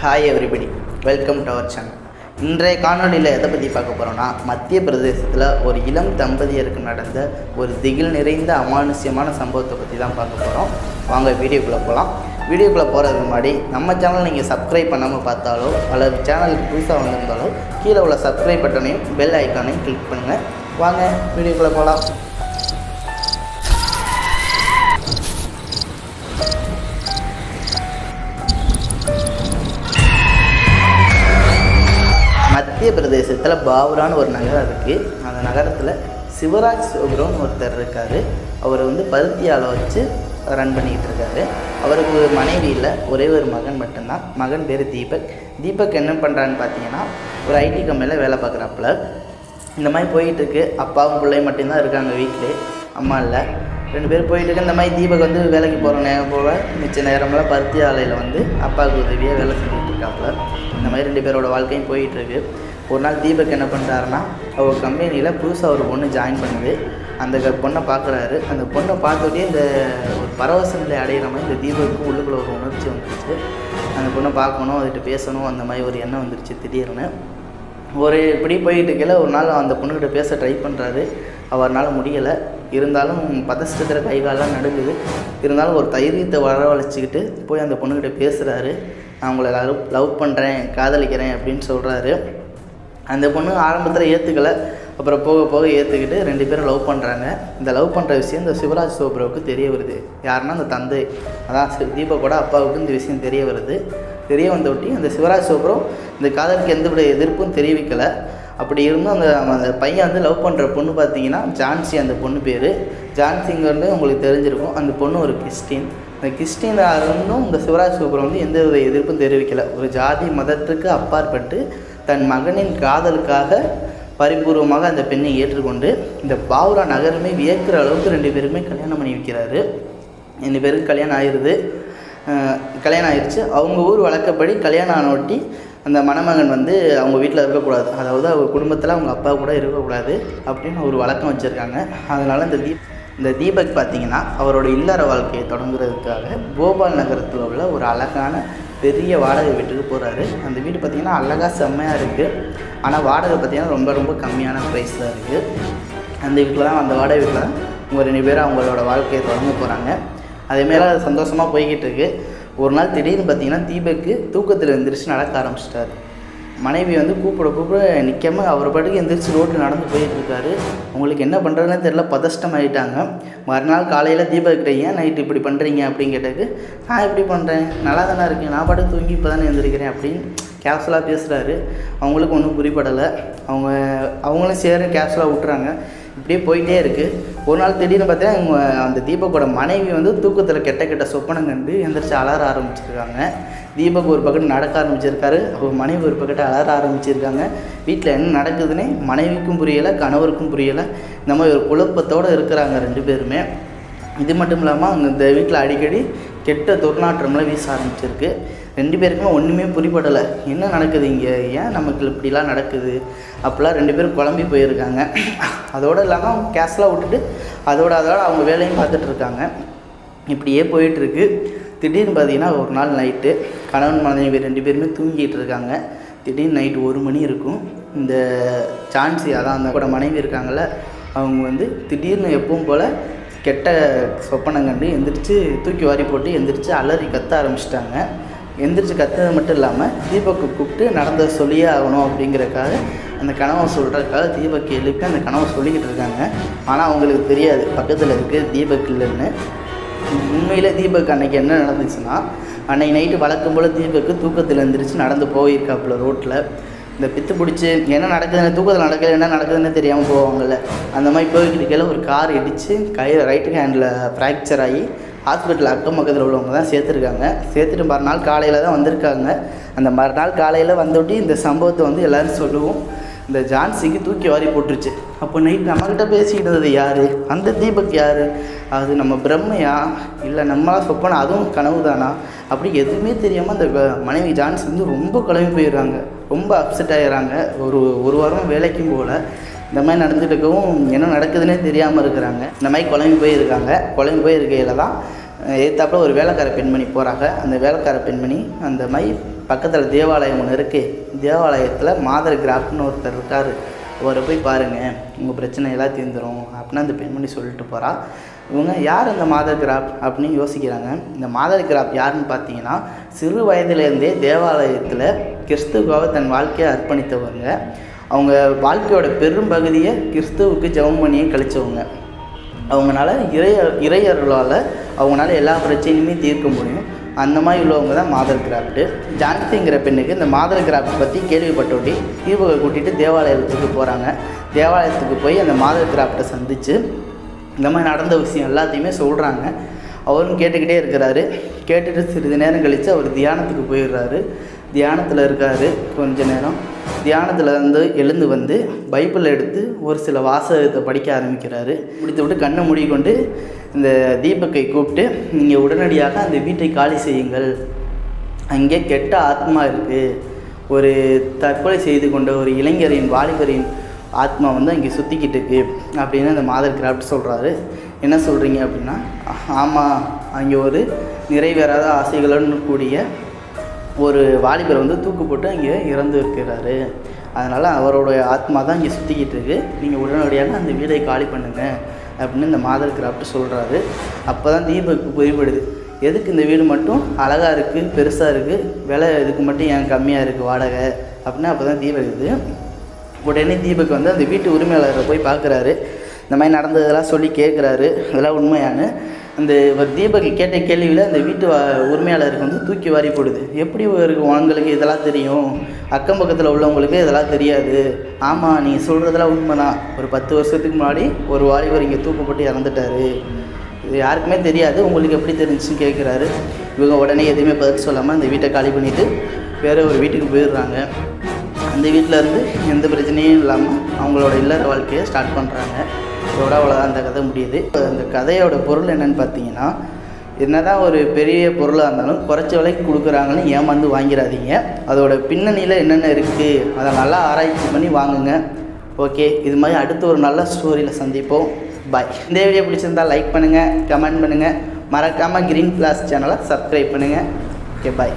Hi everybody welcome to our channel இன்றைய காணொலியில் எதை பற்றி பார்க்க போகிறோன்னா மத்திய பிரதேசத்தில் ஒரு இளம் தம்பதியருக்கு நடந்த ஒரு திகில் நிறைந்த அமானுஷ்யமான சம்பவத்தை பற்றி தான் பார்க்க போகிறோம் வாங்க வீடியோக்குள்ளே போகலாம் வீடியோக்குள்ளே போகிறதுக்கு முன்னாடி நம்ம சேனல் நீங்கள் சப்ஸ்கிரைப் பண்ணாமல் பார்த்தாலோ அல்லது சேனலுக்கு புதுசாக வந்திருந்தாலோ கீழே உள்ள சப்ஸ்கிரைப் பட்டனையும் பெல் ஐக்கானையும் கிளிக் பண்ணுங்கள் வாங்க வீடியோக்குள்ளே போகலாம் மத்திய பிரதேசத்தில் பாவுரான்னு ஒரு நகரம் இருக்குது அந்த நகரத்தில் சிவராஜ் சோப்ரோன்னு ஒருத்தர் இருக்கார். அவர் வந்து பருத்தி வச்சு ரன் பண்ணிக்கிட்டு இருக்காரு. அவருக்கு ஒரு மனைவி இல்லை ஒரே ஒரு மகன் மட்டும்தான். மகன் பேர் தீபக். தீபக் என்ன பண்ணுறான்னு பார்த்தீங்கன்னா ஒரு ஐடி கம்பெனியில் வேலை பார்க்குறாப்புல இந்த மாதிரி போயிட்டுருக்கு அப்பாவும் பிள்ளையும் மட்டும்தான் இருக்காங்க வீட்டிலே அம்மா இல்லை. ரெண்டு பேரும் போயிட்டுருக்கு இந்த மாதிரி தீபக் வந்து வேலைக்கு போகிற நேரம் போக மிச்ச நேரமெல்லாம் பருத்தி ஆலையில் வந்து அப்பாவுக்கு உதவியாக வேலை செஞ்சுட்டு இருக்காப்புல. இந்த மாதிரி ரெண்டு பேரோட வாழ்க்கையும் போயிட்டுருக்கு ஒரு நாள் தீபக் என்ன பண்ணுறாருன்னா அவர் கம்பெனியில் புதுசாக ஒரு பொண்ணு ஜாயின் பண்ணுது. அந்த க- பொண்ணை பார்க்குறாரு அந்த பொண்ணை பார்த்துட்டே இந்த ஒரு பரவச நிலை அடைகிற மாதிரி இந்த தீபக்கு உள்ளுக்குள்ள ஒரு உணர்ச்சி வந்துருச்சு. அந்த பொண்ணை பார்க்கணும் அதுகிட்ட பேசணும் அந்த மாதிரி ஒரு எண்ணம் வந்துருச்சு திடீர்னு. ஒரு இப்படி போயிட்டு இருக்கையில ஒரு நாள் அந்த பொண்ணுக்கிட்ட பேச ட்ரை பண்ணுறாரு அவரால் முடியலை. இருந்தாலும் பதஷ்டத்தில் கை காலெலாம் நடுங்குது. இருந்தாலும் ஒரு தைரியத்தை வரவழைச்சிக்கிட்டு போய் அந்த பொண்ணுக்கிட்ட பேசுகிறாரு நான் உங்களை லவ் லவ் பண்ணுறேன் காதலிக்கிறேன் அப்படின்னு சொல்கிறாரு அந்த பொண்ணு ஆரம்பத்தில் ஏற்றுக்கலை அப்புறம் போக போக ஏற்றுக்கிட்டு ரெண்டு பேரும் லவ் பண்ணுறாங்க இந்த லவ் பண்ணுற விஷயம் இந்த சிவராஜ் சோப்ராவுக்கு தெரிய வருது. யாருன்னா அந்த தந்தை. அதான் தீபா தீபக்கோட அப்பாவுக்கு இந்த விஷயம் தெரிய வருது. தெரிய வந்தொட்டி அந்த சிவராஜ் சோப்ரோ இந்த காதலுக்கு எந்தவிட எதிர்ப்பும் தெரிவிக்கலை. அப்படி இருந்தும் அந்த அந்த பையன் வந்து லவ் பண்ணுற பொண்ணு பார்த்தீங்கன்னா ஜான்சி அந்த பொண்ணு பேர். ஜான்சிங்கிறது உங்களுக்கு தெரிஞ்சிருக்கும். அந்த பொண்ணு ஒரு கிறிஸ்டின். அந்த கிறிஸ்டின் இருந்தும் இந்த சிவராஜ் சூப்பர் வந்து எந்த வித எதிர்ப்பும் தெரிவிக்கலை. ஒரு ஜாதி மதத்துக்கு அப்பாற்பட்டு தன் மகனின் காதலுக்காக பரிபூர்வமாக அந்த பெண்ணை ஏற்றுக்கொண்டு இந்த பாவுரா நகரமே வியக்கிற அளவுக்கு ரெண்டு பேருமே கல்யாணம் பண்ணி வைக்கிறாரு. ரெண்டு பேருக்கு கல்யாணம் ஆயிடுது கல்யாணம் ஆயிடுச்சு அவங்க ஊர் வழக்கப்படி கல்யாணம் ஆனொட்டி அந்த மணமகன் வந்து அவங்க வீட்டில் இருக்கக்கூடாது. அதாவது அவங்க குடும்பத்தில் அவங்க அப்பா கூட இருக்கக்கூடாது அப்படின்னு ஒரு வழக்கம் வச்சுருக்காங்க. அதனால் இந்த தீப் இந்த தீபக் பார்த்தீங்கன்னா அவரோட இல்லற வாழ்க்கையை தொடங்குறதுக்காக போபால் நகரத்தில் உள்ள ஒரு அழகான பெரிய வாடகை வீட்டுக்கு போகிறாரு அந்த வீடு பார்த்தீங்கன்னா அழகாக செம்மையாக இருக்குது ஆனால் வாடகை பார்த்திங்கன்னா ரொம்ப ரொம்ப கம்மியான ப்ரைஸ் தான் இருக்குது அந்த வீட்டில் தான் அந்த வாடகை வீட்டில் தான் ரெண்டு பேரும் அவங்களோட வாழ்க்கையை தொடங்க போகிறாங்க அதேமாரி அது சந்தோஷமாக போய்கிட்டு இருக்குது ஒரு நாள் திடீர்னு பார்த்தீங்கன்னா தீபக்கு தூக்கத்தில் எழுந்திரிச்சு நடக்க ஆரம்பிச்சிட்டாரு. மனைவி வந்து கூப்பிட கூப்பிட நிற்காம அவர் பாட்டுக்கு எந்திரிச்சு ரோட்டில் நடந்து போயிட்டுருக்காரு உங்களுக்கு என்ன பண்ணுறதுன்னு தெரில பதஷ்டம் ஆகிட்டாங்க மறுநாள் காலையில் தீபக்கிட்ட ஏன் நைட்டு இப்படி பண்ணுறீங்க அப்படின்னு கேட்டதுக்கு நான் எப்படி பண்ணுறேன் நல்லா தானே இருக்கேன் நான் பாட்டுக்கு தூங்கி இப்போ தானே எழுந்திருக்கிறேன் அப்படின்னு கேஷுவலாக பேசுகிறாரு அவங்களுக்கு ஒன்றும் புரிப்படலை அவங்க அவங்களும் சேர கேஷுவலாக விட்டுறாங்க. இப்படியே போயிட்டே இருக்குது ஒரு நாள் திடீர்னு பார்த்தீங்கன்னா அந்த தீபக்கோட மனைவி வந்து தூக்கத்தில் கெட்ட கெட்ட சொப்பனம் கண்டு எந்திரிச்சு அலற ஆரம்பிச்சிருக்காங்க. தீபக் ஒரு பக்கம் நடக்க ஆரம்பிச்சிருக்காரு. அவர் மனைவி ஒரு பக்கத்தை அலற ஆரம்பிச்சிருக்காங்க. வீட்டில் என்ன நடக்குதுன்னே மனைவிக்கும் புரியலை கணவருக்கும் புரியலை. இந்த மாதிரி ஒரு குழப்பத்தோடு இருக்கிறாங்க ரெண்டு பேருமே. இது மட்டும் இல்லாமல் அவங்க இந்த வீட்டில் அடிக்கடி கெட்ட துர்நாற்றம்லாம் வீச ஆரம்பிச்சிருக்கு. ரெண்டு பேருக்குமே ஒன்றுமே புரிபடலை. என்ன நடக்குது இங்கே? ஏன் நமக்கு இப்படிலாம் நடக்குது? அப்படிலாம் ரெண்டு பேரும் குழம்பி போயிருக்காங்க. அதோடு இல்லாமல் அவங்க கேஸ்லாம் விட்டுட்டு அதோட அதோட அவங்க வேலையும் பார்த்துட்ருக்காங்க இப்படியே போயிட்டுருக்கு. திடீர்னு பார்த்தீங்கன்னா ஒரு நாள் நைட்டு கணவன் மனைவி ரெண்டு பேருமே தூங்கிட்டு இருக்காங்க. திடீர்னு நைட்டு ஒரு மணி இருக்கும். இந்த சான்சி அதான் அந்த கூட மனைவி இருக்காங்கல்ல அவங்க வந்து திடீர்னு எப்பவும் போல் கெட்ட சொப்பனம் கண்டு எந்திரிச்சு தூக்கி வாரி போட்டு எந்திரிச்சு அலறி கத்த ஆரம்பிச்சிட்டாங்க. எந்திரிச்சு கத்துறது மட்டும் இல்லாமல் தீபக்கு கூப்பிட்டு நடந்த சொல்லியே ஆகணும் அப்படிங்கிறக்காக அந்த கனவை சொல்கிறதுக்காக தீபக் எழுப்பி அந்த கனவை சொல்லிக்கிட்டு இருக்காங்க. ஆனால் அவங்களுக்கு தெரியாது. பக்கத்தில் இருக்குது தீபக் இல்லைன்னு. உண்மையில் தீபக் அன்றைக்கி என்ன நடந்துச்சுன்னா அன்னைக்கு நைட்டு வழக்கம் போல் தீபக்கு தூக்கத்தில் எழுந்திரிச்சு நடந்து போயிருக்காப்புல ரோட்டில் இந்த பித்து பிடிச்சி என்ன நடக்குதுன்னு தூக்கத்தில் நடக்கல என்ன நடக்குதுன்னு தெரியாமல் போவாங்கல்ல. அந்த மாதிரி போய்கிட்டு இருக்கையில் ஒரு கார் இடித்து கையில் ரைட்டு ஹேண்டில் ஃப்ராக்சர் ஆகி ஹாஸ்பிட்டல் அக்கம் பக்கத்தில் உள்ளவங்க தான் சேர்த்துருக்காங்க. சேர்த்துட்டு மறுநாள் காலையில் தான் வந்திருக்காங்க. அந்த மறுநாள் காலையில் வந்தோட்டி இந்த சம்பவத்தை வந்து எல்லோரும் சொல்லுவோம். இந்த ஜான்சிக்கு தூக்கி வாரி போட்டுருச்சு. அப்போ நைட் நம்மக்கிட்ட பேசிக்கிட்டு இருந்தது யார்? அந்த தீபக் யார்? அது நம்ம பிரம்மையா? இல்லை நம்மளாக சொப்பனா அதுவும் கனவு தானா அப்படி எதுவுமே தெரியாமல் அந்த மனைவி ஜான்சி வந்து ரொம்ப கிளம்பி போயிடுறாங்க. ரொம்ப அப்செட் ஆகிடுறாங்க ஒரு ஒரு வாரம் வேலைக்கும் போகல. இந்த மாதிரி நடந்துகிட்டு இருக்கவும் என்ன நடக்குதுன்னே தெரியாமல் இருக்கிறாங்க. இந்த மாதிரி குழம்பு போயிருக்காங்க. குழம்பு போயிருக்கையில் தான் ஏற்றாப்புல ஒரு வேலைக்கார பெண்மணி போகிறாங்க அந்த வேலைக்கார பெண்மணி அந்த மாதிரி பக்கத்தில் தேவாலயம் ஒன்று இருக்குது தேவாலயத்தில் மாதர் கிராஃப்னு ஒருத்தர் இருக்கார். அவரை போய் பாருங்கள் உங்கள் பிரச்சனை எல்லாம் தீர்ந்துரும் அப்படின்னு அந்த பெண்மணி சொல்லிட்டு போகிறா இவங்க யார் இந்த மாதர் கிராப் அப்படின்னு யோசிக்கிறாங்க. இந்த மாதர் கிராப் யாருன்னு பார்த்தீங்கன்னா சிறு வயதிலேருந்தே தேவாலயத்தில் கிறிஸ்துவாக தன் வாழ்க்கையை அர்ப்பணித்தவங்க. அவங்க வாழ்க்கையோட பெரும் பகுதியை கிறிஸ்துவுக்கு ஜெபம் பண்ணியே கழிச்சவங்க. அவங்களால இறை இறையர்களால் அவங்களால எல்லா பிரச்சனையுமே தீர்க்க முடியும். அந்த மாதிரி உள்ளவங்க தான் மாதர் கிராஃப்ட்டு. ஜான்சிங்கிற பெண்ணுக்கு இந்த மாதர் கிராஃப்ட் பற்றி கேள்விப்பட்டோட்டி தீபகை கூட்டிகிட்டு தேவாலயத்துக்கு போகிறாங்க தேவாலயத்துக்கு போய் அந்த மாதர் கிராஃப்டை சந்தித்து இந்த மாதிரி நடந்த விஷயம் எல்லாத்தையுமே சொல்கிறாங்க அவரும் கேட்டுக்கிட்டே இருக்கிறாரு. கேட்டுட்டு சிறிது நேரம் கழித்து அவர் தியானத்துக்கு போயிடுறாரு. தியானத்தில் இருக்காரு கொஞ்ச நேரம். தியானத்தில் வந்து எழுந்து வந்து பைபிள் எடுத்து ஒரு சில வாசகத்தை படிக்க ஆரம்பிக்கிறாரு. முடித்து விட்டு கண்ணை மூடிக்கொண்டு இந்த தீபக்கை கூப்பிட்டு நீங்கள் உடனடியாக அந்த வீட்டை காலி செய்யுங்கள். அங்கே கெட்ட ஆத்மா இருக்குது ஒரு தற்கொலை செய்து கொண்ட ஒரு இளைஞரின் வாலிபரின் ஆத்மா வந்து அங்கே சுற்றிக்கிட்டு இருக்கு. அப்படின்னு அந்த மாதர் கிராஃப்ட் சொல்கிறாரு என்ன சொல்கிறீங்க அப்படின்னா ஆமாம் அங்கே ஒரு நிறைவேறாத ஆசைகளுடன் கூடிய ஒரு வாலிபர் வந்து தூக்கு போட்டு அங்கே இறந்து இருக்கிறாரு அதனால் அவருடைய ஆத்மா தான் இங்கே சுற்றிக்கிட்டு இருக்குது நீங்கள் உடனடியாக அந்த வீடை காலி பண்ணுங்க அப்படின்னு இந்த மாதர் கிராஃப்ட் சொல்கிறாரு அப்போ தான் தீபக்கு புரிபடுது. எதுக்கு இந்த வீடு மட்டும் அழகாக இருக்குது பெருசாக இருக்குது விலை இதுக்கு மட்டும் ஏன் கம்மியாக இருக்குது வாடகை? அப்படின்னு அப்போ தான் தீபக் இது. உடனே தீபக் வந்து அந்த வீட்டு உரிமையாளரை போய் பார்க்குறாரு. இந்த மாதிரி நடந்ததெல்லாம் சொல்லி கேட்குறாரு. இதெல்லாம் உண்மையானு அந்த ஒரு தீபக் கேட்ட கேள்வியில் அந்த வீட்டு வா- உரிமையாளருக்கு வந்து தூக்கி வாரி போடுது. எப்படி இருக்கு உங்களுக்கு இதெல்லாம் தெரியும்? அக்கம் பக்கத்தில் உள்ளவங்களுக்கு இதெல்லாம் தெரியாது. ஆமாம் நீங்கள் சொல்கிறதெல்லாம் உண்மைதான். ஒரு பத்து வருஷத்துக்கு முன்னாடி ஒரு வாலிபர் இங்கே தூக்கப்பட்டு இறந்துட்டாரு. இது யாருக்குமே தெரியாது. உங்களுக்கு எப்படி தெரிஞ்சுன்னு கேட்குறாரு. இவங்க உடனே எதுவுமே பதில் சொல்லாமல் அந்த வீட்டை காலி பண்ணிவிட்டு வேறு ஒரு வீட்டுக்கு போயிடுறாங்க. அந்த வீட்டில் இருந்து எந்த பிரச்சனையும் இல்லாமல் அவங்களோட இல்லற வாழ்க்கையை ஸ்டார்ட் பண்ணுறாங்க இதோட அவ்வளோதான் அந்த கதை முடியுது. அந்த கதையோட பொருள் என்னன்னு பார்த்தீங்கன்னா என்னதான் ஒரு பெரிய பொருளாக இருந்தாலும் குறைச்ச விலைக்கு கொடுக்குறாங்கன்னு ஏமாந்து வாங்கிடாதீங்க அதோட பின்னணியில் என்னென்ன இருக்குது அதை நல்லா ஆராய்ச்சி பண்ணி வாங்குங்க. ஓகே இது மாதிரி அடுத்த ஒரு நல்ல ஸ்டோரியில் சந்திப்போம். பாய் இந்த வீடியோ பிடிச்சிருந்தா லைக் பண்ணுங்கள் கமெண்ட் பண்ணுங்கள் மறக்காமல் க்ரீன் பிளாஸ் சேனலை சப்ஸ்கிரைப் பண்ணுங்கள் ஓகே பாய்